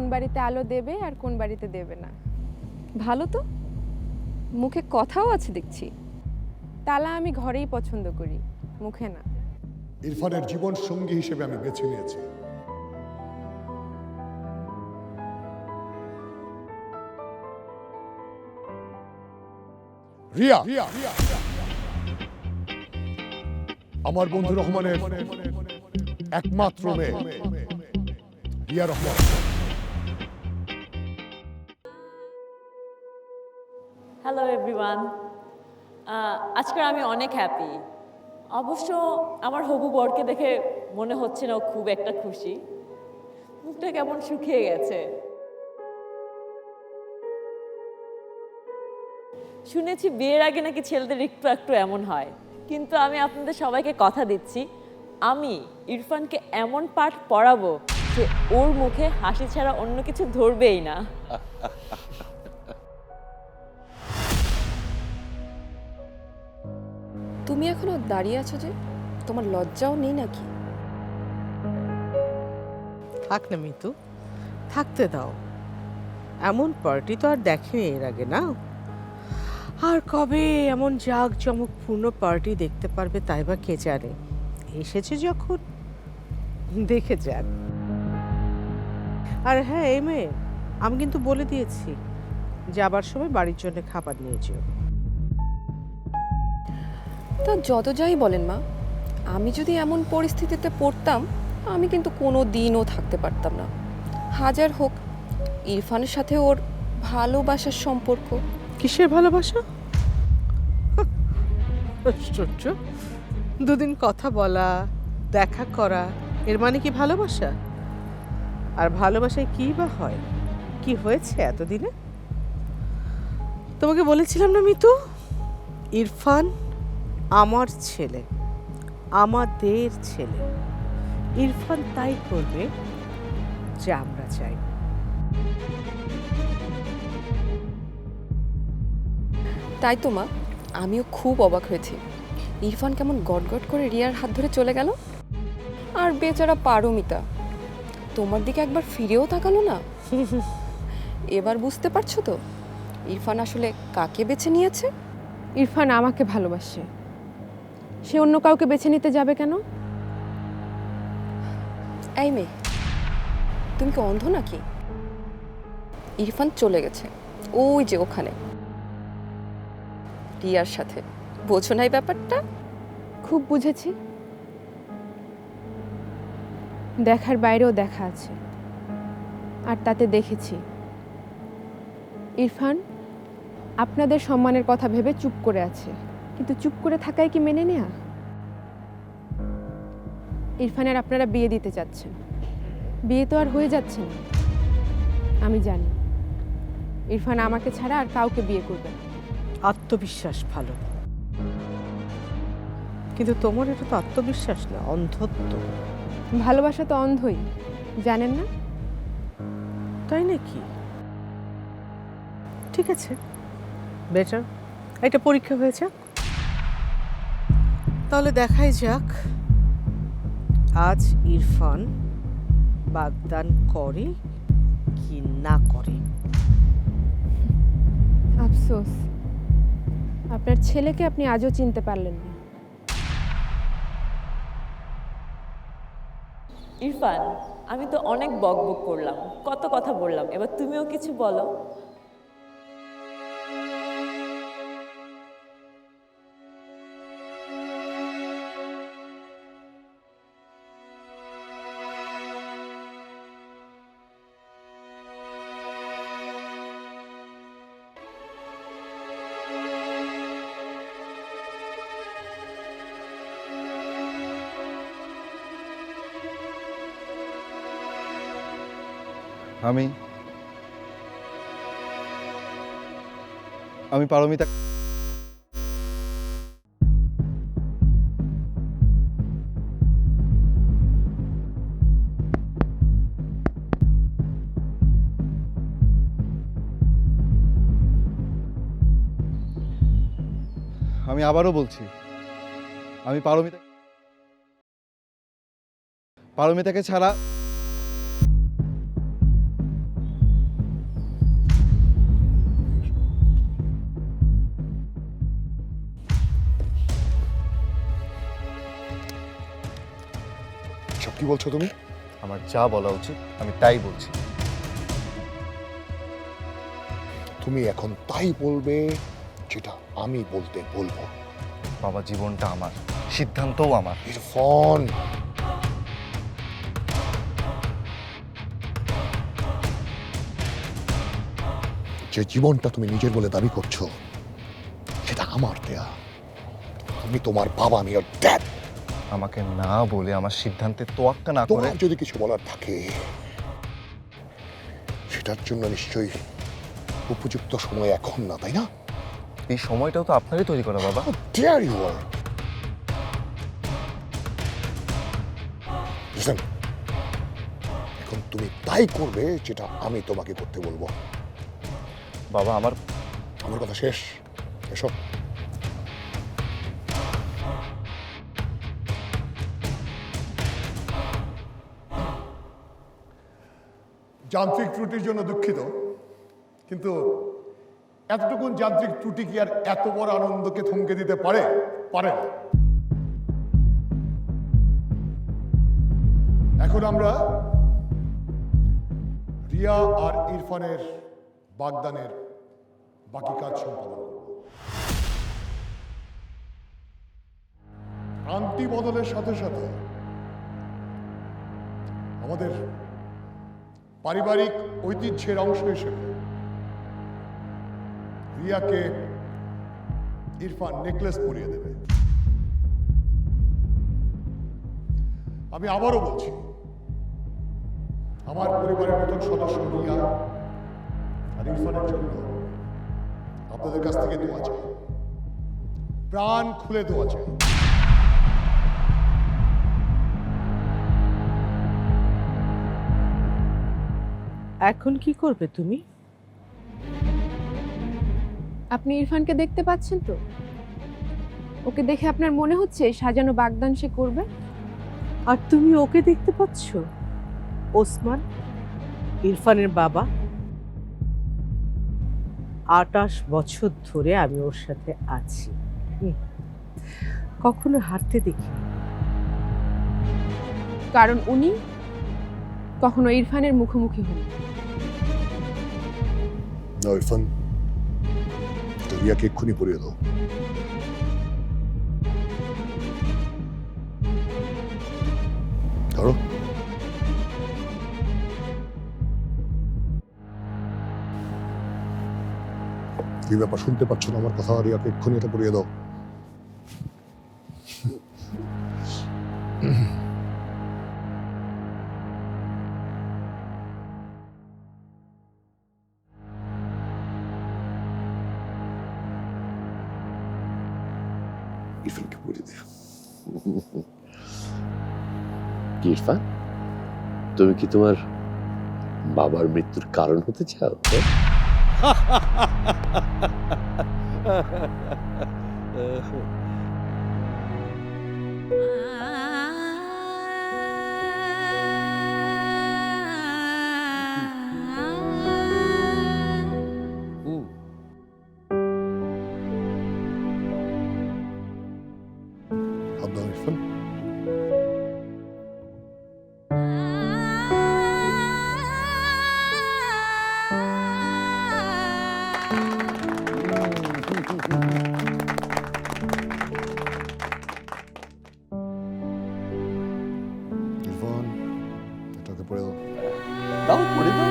কোন বাড়িতে আলো দেবে আর কোন বাড়িতে দেবে না। ভালো তো। মুখে কথাও আছে দেখছি। তালা আমি ঘরেই পছন্দ করি মুখে না। ইরফানের জীবন সঙ্গী হিসেবে আমি বেছে নিয়েছি। রিয়া! আমার বন্ধু রহমানের একমাত্র মেয়ে। রিয়া রহমান। এভরিওয়ান আজকে আমি অনেক হ্যাপি অবশ্য আমার হবু বরকে দেখে মনে হচ্ছে না খুব একটা খুশি। মুখটা কেমন শুকিয়ে গেছে। শুনেছি বিয়ের আগে নাকি ছেলেদের একটু একটু এমন হয়। কিন্তু আমি আপনাদের সবাইকে কথা দিচ্ছি। আমি ইরফানকে এমন পাঠ পড়াবো যে ওর মুখে হাসি ছাড়া অন্য কিছু ধরবেই না। তুমি এখনও দাঁড়িয়ে আছো যে তোমার লজ্জাও নেই নাকি? থাক না মিতু, থাকতে দাও। এমন পার্টি তো আর দেখেনি এর আগে, না? আর কবে এমন জাঁক জমকপূর্ণ পার্টি দেখতে পারবে তাই বা কে জানে? এসেছে যখন, দেখে যান আর হ্যাঁ এই মেয়ে, আমি কিন্তু বলে দিয়েছি, যাবার সময় বাড়ির জন্য খাবার নিয়ে যেও। তা যত যাই বলেন মা, আমি যদি এমন পরিস্থিতিতে পড়তাম, আমি কিন্তু কোনো দিনও থাকতে পারতাম না। হাজার হোক, ইরফানের সাথে ওর ভালোবাসার সম্পর্ক। কিসের ভালোবাসা? আশ্চর্য। দুদিন কথা বলা, দেখা করা, এর মানে কি ভালোবাসা? আর ভালোবাসায় কি বা হয়? কি হয়েছে এতদিনে? তোমাকে বলেছিলাম না মিতু? ইরফান আমার ছেলে আমাদের ছেলে। ইরফান তাই করবে যে আমরা চাই। তাই তো মা আমিও খুব অবাক হয়েছি। ইরফান কেমন গটগট করে রিয়ার হাত ধরে চলে গেল? আর বেচারা পারমিতা তোমার দিকে একবার ফিরেও তাকালো না? এবার বুঝতে পারছ তো ইরফান আসলে কাকে বেছে নিয়েছে? ইরফান আমাকে ভালোবাসে। সে অন্য কাউকে বেছে নিতে যাবে কেন? এই মেয়ে তুমি কি অন্ধ নাকি? ইরফান চলে গেছে ওই যে ওখানে। রিয়ার সাথে বোঝো নাই ব্যাপারটা? খুব বুঝেছি। দেখার বাইরেও দেখা আছে আর তাতে দেখেছি। ইরফান আপনাদের সম্মানের কথা ভেবে চুপ করে আছে। কিন্তু চুপ করে থাকাই কি মেনে নেয়া? ইরফানের আপনারা বিয়ে দিতে চাচ্ছেন। বিয়ে তো আর হয়ে যাচ্ছে না। আমি জানি। ইরফান আমাকে ছাড়া আর কাউকে বিয়ে করবে না। আত্মবিশ্বাস ভালো। কিন্তু তোমার এটা তো আত্মবিশ্বাস না অন্ধত্ব। ভালোবাসা তো অন্ধই জানেন না? তাই নাকি? ঠিক আছে। বেটার একটা পরীক্ষা হয়ে যাক তাহলে দেখাই যাক। আজ ইরফান বাগদান করে কি না করে? আফসোস। আপনার ছেলেকে আপনি আজও চিনতে পারলেন না। ইরফান আমি তো অনেক বকবক করলাম। কত কথা বললাম। এবার তুমিও কিছু বলো। আমি আমি পারমিতা আমি আবারও বলছি আমি পারমিতা পারমিতাকে ছাড়া বলছো তুমি? আমার যা বলা উচিত আমি তাই বলছি। তুমি এখন তাই বলবে যেটা আমি বলতে বলব। বাবা জীবনটা আমার সিদ্ধান্তও আমার। ইরফান! যে জীবনটা তুমি নিজের বলে দাবি করছ সেটা আমার দেয়া। আমি তোমার বাবা আমি ওর ড্যাড আমাকে না বলে আমার সিদ্ধান্তে তোয়াক্কা না করে তোমার যদি কিছু বলার থাকে সেটার জন্য নিশ্চয়ই উপযুক্ত সময় এখন না তাই না? এই সময়টাও তো আপনারই তৈরি করা বাবা। You are? Listen, এখন তুমি তাই করবে যেটা আমি তোমাকে করতে বলব। বাবা আমার আমার কথা শেষ এসো। যান্ত্রিক ত্রুটির জন্য দুঃখিত, কিন্তু এতটুকুন যান্ত্রিক ত্রুটি কি আর এত বড় আনন্দকে থমকে দিতে পারে পারে না। এখন আমরা রিয়া আর ইরফানের বাগদানের বাকি কাজ সম্পাদন করব প্রান্তি বদলের সাথে সাথে আমাদের পারিবারিক ঐতিহ্যের অংশ হিসেবে রিয়াকে ইরফান নেকলেস পরিয়ে দেবে। আমি আবারও বলছি, আমার পরিবারের নতুন সদস্য রিয়া আর ইরফানের জন্য আপনাদের কাছ থেকে দোয়া চাই। প্রাণ খুলে দোয়া চাই। এখন কি করবে তুমি? আপনি ইরফানকে দেখতে পাচ্ছেন তো? ওকে দেখে আপনার মনে হচ্ছে সাজানো বাগদান সে করবে? আর তুমি ওকে দেখতে পাচ্ছ? ওসমান ইরফানের বাবা? আটাশ বছর ধরে আমি ওর সাথে আছি। কখনো হাঁটতে দেখি কারণ উনি কখনো ইরফানের মুখোমুখি হন না ইরফান তো রিয়াকে এক্ষুনি পরিয়ে দাও ধরো কি ব্যাপার শুনতে পাচ্ছ না আমার কথা রিয়াকে এক্ষুনি এটা পরিয়ে দাও ইরফান তুমি কি তোমার বাবার মৃত্যুর কারণ হতে চাও? পড়ে দাও দাও পড়ে দাও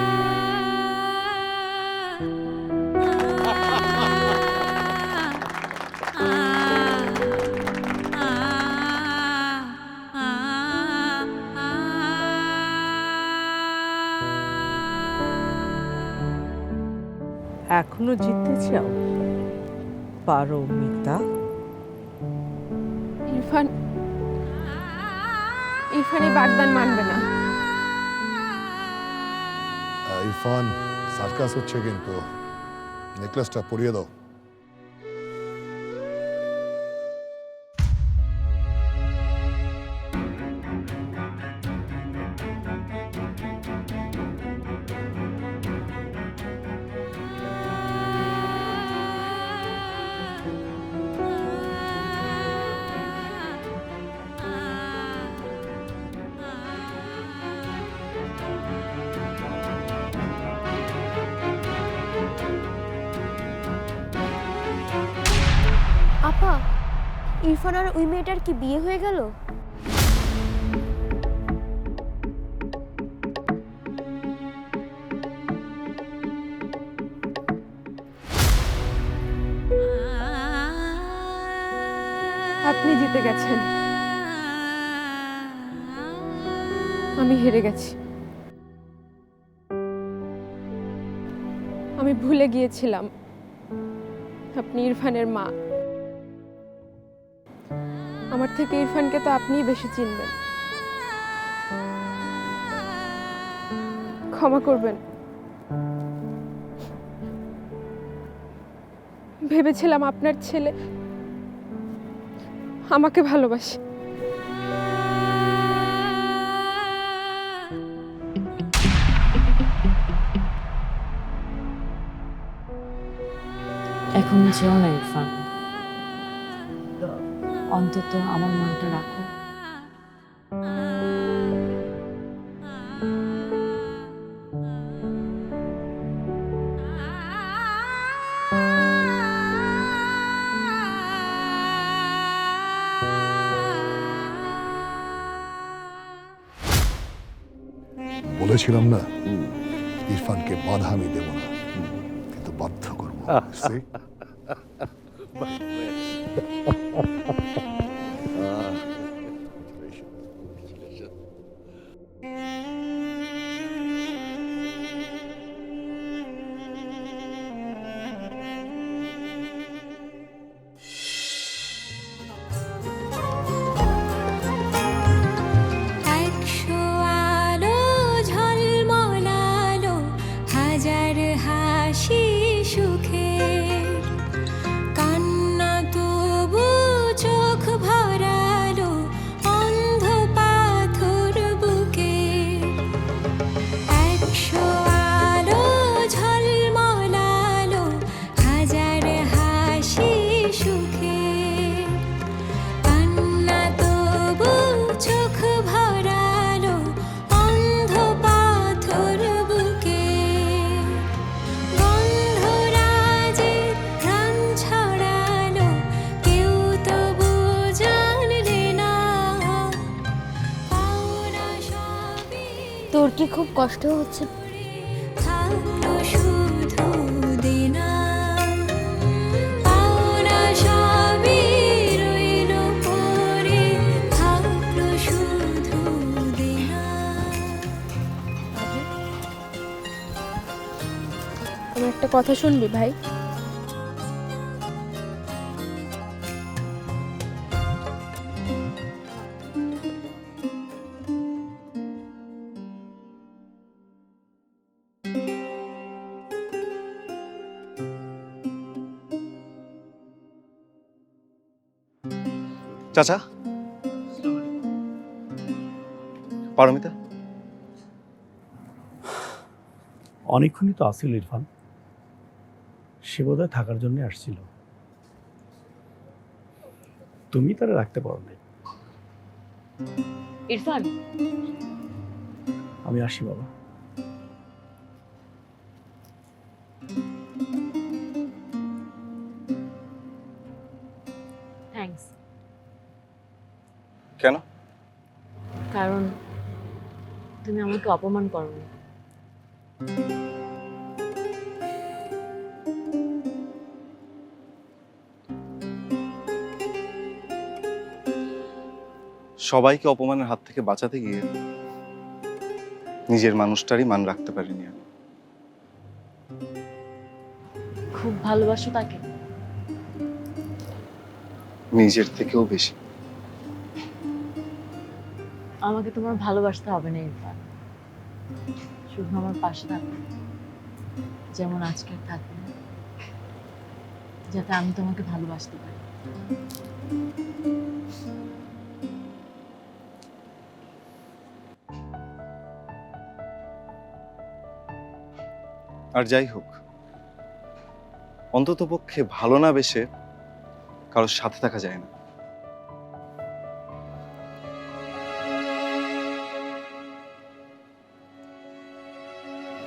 এখনও জিততে চাও? পারো মিতা। ইরফান ইরফান এই বাগদান মানবে না। ইরফান সার্কাস হচ্ছে কিন্তু নেকলেসটা পরিয়ে দাও। ইরফান আর ওই মেয়েটার কি বিয়ে হয়ে গেল? আপনি জিতে গেছেন। আমি হেরে গেছি। আমি ভুলে গিয়েছিলাম। আপনি ইরফানের মা। আমার থেকে ইরফানকে তো আপনিই বেশি চিনবেন। ক্ষমা করবেন। ভেবেছিলাম আপনার ছেলে আমাকে ভালোবাসে। এখন না, ইরফান। অন্তত আমার মনটা রাখো। বলেছিলাম না? ইরফানকে বাধা আমি দেব না। কিন্তু বাধ্য করব। শুধু হচ্ছে আমার একটা কথা শুনবি ভাই? চাচা? পারমিতা? অনেকক্ষণই তো আসিল ইরফান। সে বোধহয় থাকার জন্য আসছিল। তুমি তারা রাখতে পারো নাই। ইরফান? আমি আসি বাবা। কারণ তুমি আমাকে অপমান করো সবাইকে অপমানের হাত থেকে বাঁচাতে গিয়ে নিজের মানুষটারই মান রাখতে পারিনি আমি। খুব ভালোবাসো তাকে। নিজের থেকেও বেশি। আমাকে তোমার ভালোবাসতে হবে না, ইরফান। শুধু আমার পাশে থাকবে যেমন আজকে থাকবে যাতে আমি তোমাকে ভালোবাসতে পারি। আর যাই হোক অন্তত পক্ষে ভালো না বেশে কারোর সাথে থাকা যায় না।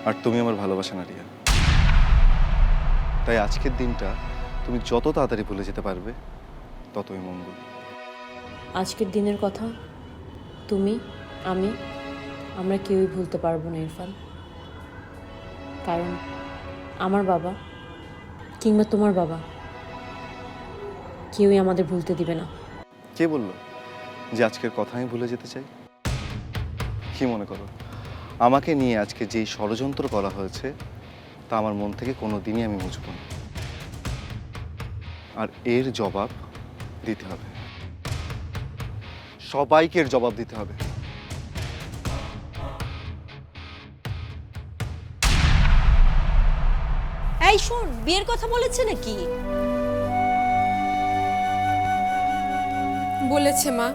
আর তুমি আমার ভালোবাসা না রিয়া। তাই আজকের দিনটা তুমি যত তাড়াতাড়ি ভুলে যেতে পারবে ততই মঙ্গল। আজকের দিনের কথা তুমি আমি আমরা কেউই ভুলতে পারব না ইরফান। কারণ আমার বাবা কিংবা তোমার বাবা কেউই আমাদের ভুলতে দিবে না। কে বলল যে আজকের কথা আমি ভুলে যেতে চাই? কি মনে করো? আমাকে নিয়ে আজকে যেই ষড়যন্ত্র করা হয়েছে তা আমার মন থেকে কোনো দিনই আমি মুছব না। আর এর জবাব দিতে হবে। সবাইকে এর জবাব দিতে হবে। এই শোন বিয়ের কথা বলেছে নাকি? বলেছে মা।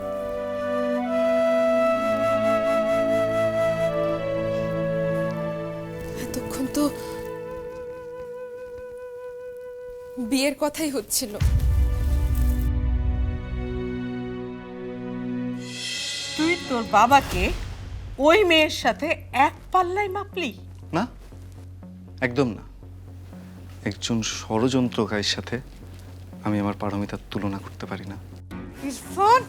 বিয়ের কথাই হচ্ছিল। তুই তোর বাবাকে ওই মেয়ের সাথে এক পাল্লায় মাপলি? না একদম না। একজন ষড়যন্ত্রকারীর সাথে আমি আমার পারমিতার তুলনা করতে পারি না। ইরফান